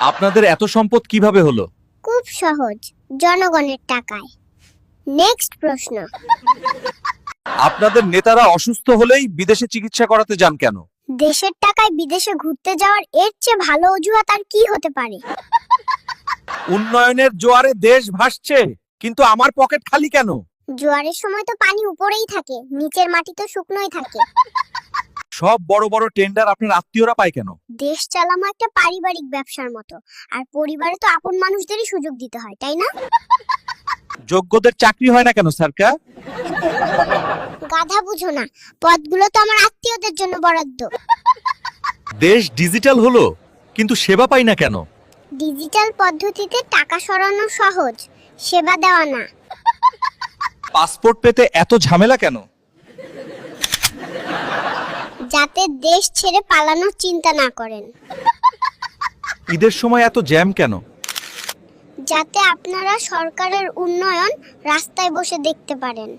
আপনাদের এত সম্পদ কীভাবে হলো? খুব সহজ জনগণের টাকায়। নেক্সট প্রশ্ন। আপনাদের নেতারা অসুস্থ হলেই বিদেশে চিকিৎসা করাতে যান কেন? দেশের টাকায় বিদেশে ঘুরতে যাওয়ার এর চেয়ে ভালো অজুহাত আর কি হতে পারে? উন্নয়নের জোয়ারে দেশ ভাসছে কিন্তু আমার পকেট খালি কেন? জোয়ারের সময় তো পানি উপরেই থাকে নিচের মাটি তো শুকনোই থাকে। সব বড় বড় টেন্ডার আপনার আত্মীয়রা পায় কেন? দেশ চালানো একটা পারিবারিক ব্যবসার মতো। আর পরিবারে তো আপন মানুষদেরই সুযোগ দিতে হয় তাই না? যোগ্যদের চাকরি হয় না কেন সরকার গাধা বুঝো না পদগুলো তো আমার আত্মীয়দের জন্য বরাদ্দ। দেশ ডিজিটাল হলো কিন্তু সেবা পাই না কেন? ডিজিটাল পদ্ধতিতে টাকা সরানো সহজ সেবা দেওয়া না। পাসপোর্ট পেতে এত ঝামেলা কেন? যাতে দেশ ছেড়ে পালানোর চিন্তা না করেন। ঈদের সময় এত জ্যাম কেন? যাতে আপনারা সরকারের উন্নয়ন রাস্তায় বসে দেখতে পারেন।